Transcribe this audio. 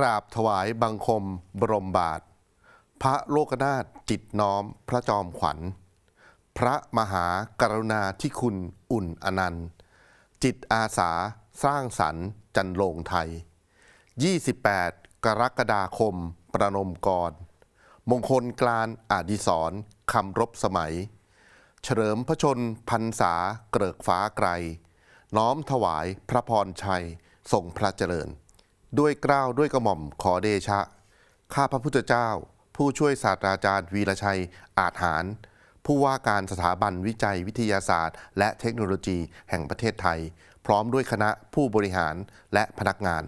กราบถวายบังคมบรมบาท พระโลกนาถจิตน้อมพระจอมขวัญ พระมหากรุณาธิคุณอุ่นอนันต์ จิตอาสาสร้างสรรค์จันโลงไทย 28 กรกฎาคม ประนมกร มงคลกลานอาดิศรคำรบสมัย เฉลิมพระชนพรรษาเกริกฟ้าไกล น้อมถวายพระพรชัยทรงพระเจริญ ด้วยเกล้าวด้วยกระหม่อมขอเดชะ ข้าพระพุทธเจ้า ผู้ช่วยศาสตราจารย์วีรชัยอาจหาร ผู้ว่าการสถาบันวิจัยวิทยาศาสตร์ และเทคโนโลยีแห่งประเทศไทย พร้อมด้วยคณะผู้บริหารและพนักงาน